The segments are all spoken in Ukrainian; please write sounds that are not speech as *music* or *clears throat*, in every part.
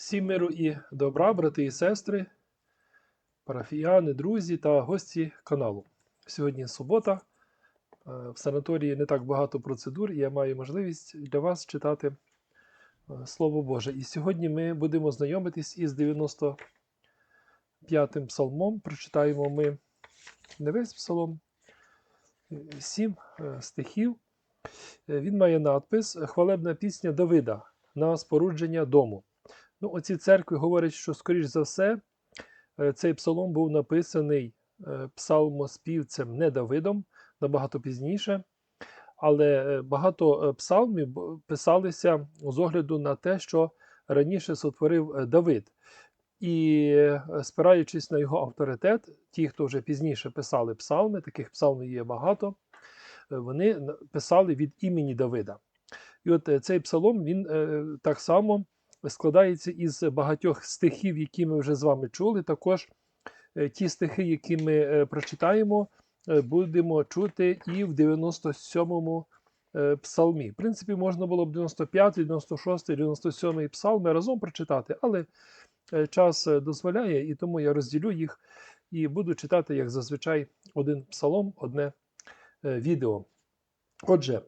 Всім миру і добра, брати і сестри, парафіяни, друзі та гості каналу. Сьогодні субота. Е, В санаторії не так багато процедур, і я маю можливість для вас читати е, Слово Боже. І сьогодні ми будемо знайомитись із 95-м псалмом. Прочитаємо ми не весь псалом, е, сім стихів. Він має надпис Хвалебна пісня Давида на спорудження дому. Ну, оці церкви говорять, що, скоріш за все, е, цей псалом був написаний е, псалмоспівцем не Давидом, набагато пізніше. Але е, багато псалмів писалися з огляду на те, що раніше сотворив Давид. І спираючись на його авторитет, ті, хто вже пізніше писали псалми, таких псалмів є багато, вони писали від імені Давида. І от цей псалом він так само складається із багатьох стихів, які ми вже з вами чули. Також е, ті стихи, які ми е, прочитаємо, е, будемо чути і в 97-му е, псалмі. В принципі, можна було б 95, 96, 97 псалми разом прочитати, але час дозволяє, і тому я розділю їх і буду читати, як зазвичай, один псалом, одне відео. Отже,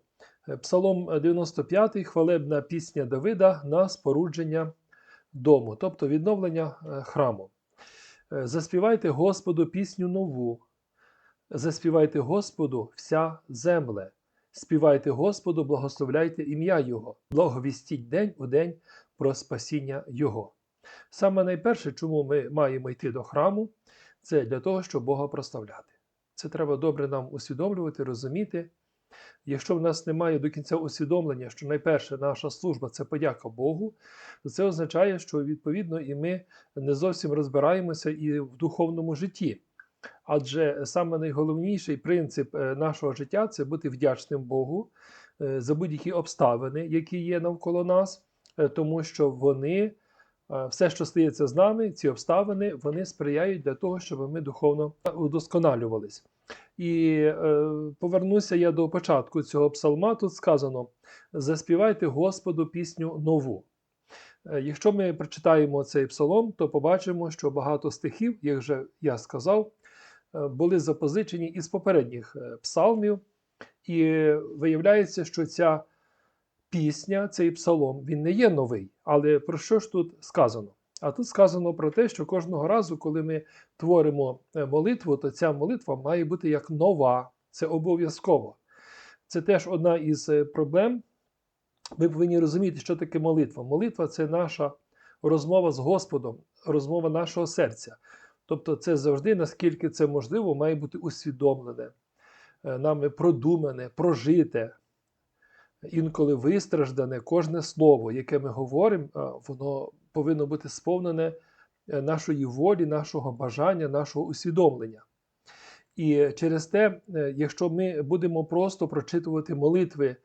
Псалом 95, хвалебна пісня Давида на спорудження дому, тобто відновлення е, храму. Е, Заспівайте Господу пісню нову, заспівайте Господу вся земле, співайте Господу, благословляйте ім'я Його, благовістіть день у день про спасіння Його. Саме найперше, чому ми маємо йти до храму, це для того, щоб Бога прославляти. Це треба добре нам усвідомлювати, розуміти. Якщо в нас немає до кінця усвідомлення, що найперше наша служба це подяка Богу, то це означає, що відповідно і ми не зовсім розбираємося і в духовному житті. Адже саме найголовніший принцип е, нашого життя це бути вдячним Богу е, за будь-які обставини, які є навколо нас, е, тому що вони, все, що стається з нами, ці обставини, вони сприяють для того, щоб ми духовно удосконалювались. І е, повернуся я до початку цього псалма. Тут сказано: заспівайте Господу пісню нову. Е, Якщо ми прочитаємо цей псалом, то побачимо, що багато стихів, як вже я сказав, е, були запозичені із попередніх е, псалмів, і виявляється, що ця пісня, цей псалом, він не є новий. Але про що ж тут сказано? А тут сказано про те, що кожного разу, коли ми творимо е, молитву, то ця молитва має бути як нова. Це обов'язково. Це теж одна із е, проблем. Ми повинні розуміти, що таке молитва. Молитва це наша розмова з Господом, розмова нашого серця. Тобто, це завжди, наскільки це можливо, має бути усвідомлене, е, нами продумане, прожите, інколи вистраждане кожне слово, яке ми говоримо, воно повинно бути сповнене е, нашої волі, нашого бажання, нашого усвідомлення. І через те, е, якщо ми будемо просто прочитувати молитви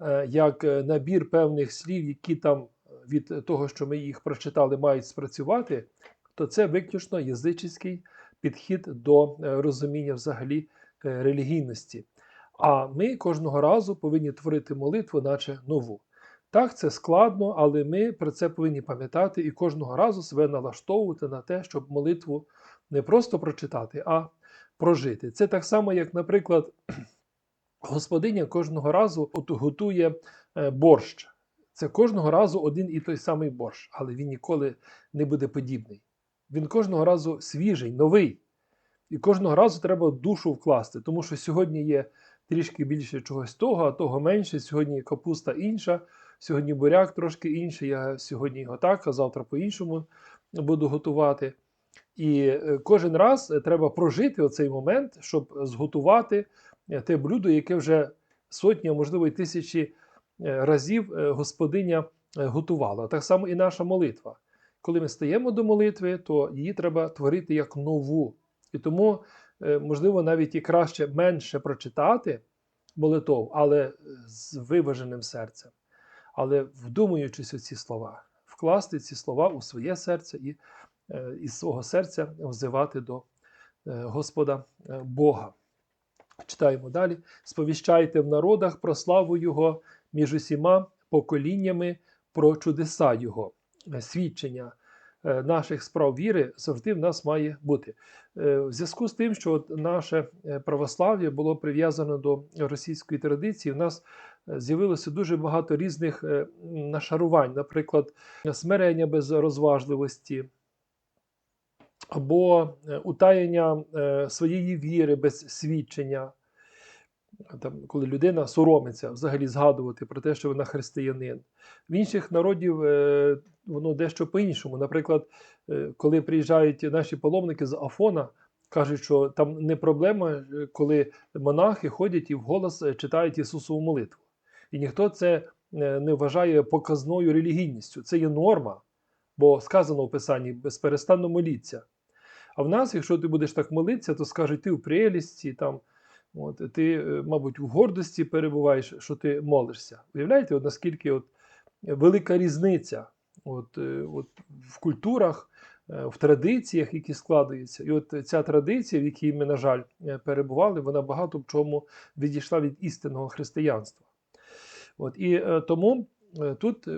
е, як набір певних слів, які там від того, що ми їх прочитали, мають спрацювати, то це виключно язичний підхід до розуміння взагалі релігійності. А ми кожного разу повинні творити молитву, наче нову. Так, це складно, але ми про це повинні пам'ятати і кожного разу себе налаштовувати на те, щоб молитву не просто прочитати, а прожити. Це так само, як, наприклад, *clears throat* господиня кожного разу от готує е, борщ. Це кожного разу один і той самий борщ, але він ніколи не буде подібний. Він кожного разу свіжий, новий. І кожного разу треба душу вкласти, тому що сьогодні є трішки більше чогось того, а того менше. Сьогодні капуста інша, сьогодні буряк трошки інший. Я сьогодні його так, а завтра по-іншому буду готувати. І е, кожен раз е, треба прожити оцей момент, щоб зготувати е, те блюдо, яке вже сотні, а можливо, і тисячі разів господиня готувала. Так само і наша молитва. Коли ми стаємо до молитви, то її треба творити як нову. І тому, можливо, навіть і краще менше прочитати молитов, але з виваженим серцем, але вдумуючись у ці слова, вкласти ці слова у своє серце і е, із свого серця взивати до е, Господа е, Бога. Читаємо далі. Сповіщайте в народах про славу Його між усіма поколіннями про чудеса Його. свідчення наших справ віри завжди в нас має бути. Е, В зв'язку з тим, що от наше е, православ'я було прив'язано до російської традиції, в нас е, з'явилося дуже багато різних е, нашарувань, наприклад, смирення без розважливості, або е, утаєння е, своєї віри без свідчення. Там, коли людина соромиться взагалі згадувати про те, що вона християнин. В інших народів е, воно дещо по-іншому. Наприклад, е, коли приїжджають наші паломники з Афона, кажуть, що там не проблема, е, коли монахи ходять і вголос е, читають Ісусову молитву. І ніхто це е, не вважає показною релігійністю. Це є норма, бо сказано у Писанні безперестанно моліться. А в нас, якщо ти будеш так молитися, то скажуть, ти в прелісті, там, от, ти, е, мабуть, в гордості перебуваєш, що ти молишся. Уявляєте, от наскільки от велика різниця от, е, от, в культурах, е, в традиціях, які складаються. І от ця традиція, в якій ми, на жаль, перебували, вона багато в чому відійшла від істинного християнства. От, і тому тут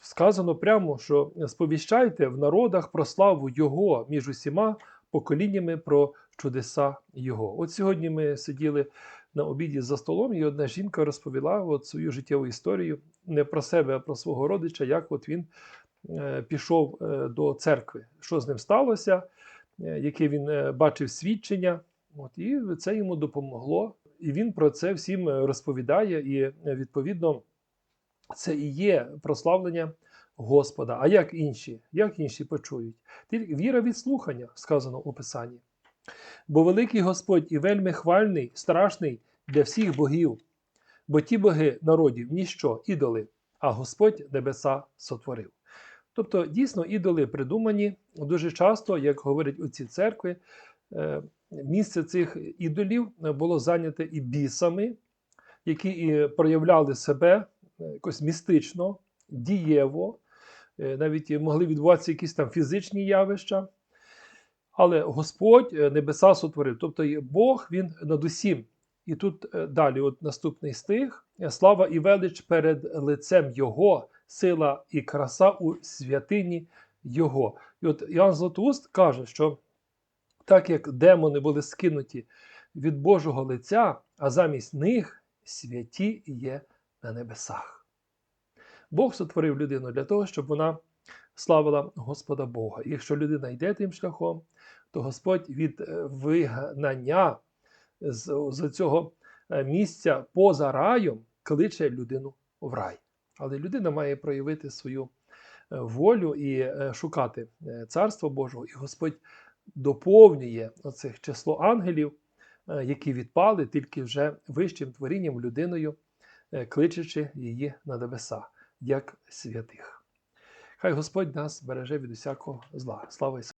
сказано прямо, що сповіщайте в народах про славу Його між усіма поколіннями про чудеса Його. От сьогодні ми сиділи на обіді за столом, і одна жінка розповіла от свою життєву історію не про себе, а про свого родича, як от він е, пішов е, до церкви, що з ним сталося, е, яке він бачив свідчення. От, і це йому допомогло. І він про це всім розповідає, і відповідно це і є прославлення Господа. А як інші? Як інші почують? Тільки віра від слухання, сказано у Писанні. Бо великий Господь і вельми хвальний, страшний для всіх богів, бо ті боги народів ніщо, ідоли, а Господь небеса сотворив. Тобто, дійсно, ідоли придумані дуже часто, як говорять у ці церкви, е, місце цих ідолів було зайняте і бісами, які і проявляли себе е, якось містично, дієво, е, навіть могли відбуватися якісь там фізичні явища. Але Господь е, небеса сотворив, тобто Бог він над усім. І тут е, далі, от наступний стих: слава і велич перед лицем Його, сила і краса у святині Його. І от Іоанн Златоуст каже, що так як демони були скинуті від Божого лиця, а замість них святі є на небесах. Бог сотворив людину для того, щоб вона славила Господа Бога. І якщо людина йде тим шляхом, то Господь від е, вигнання з, з цього е, місця поза раєм кличе людину в рай. Але людина має проявити свою е, волю і шукати Царство Божого, і Господь доповнює оцих число ангелів, які відпали тільки вже вищим творінням людиною, кличучи її на небеса, як святих. Хай Господь нас береже від усякого зла. Слава Ісусу!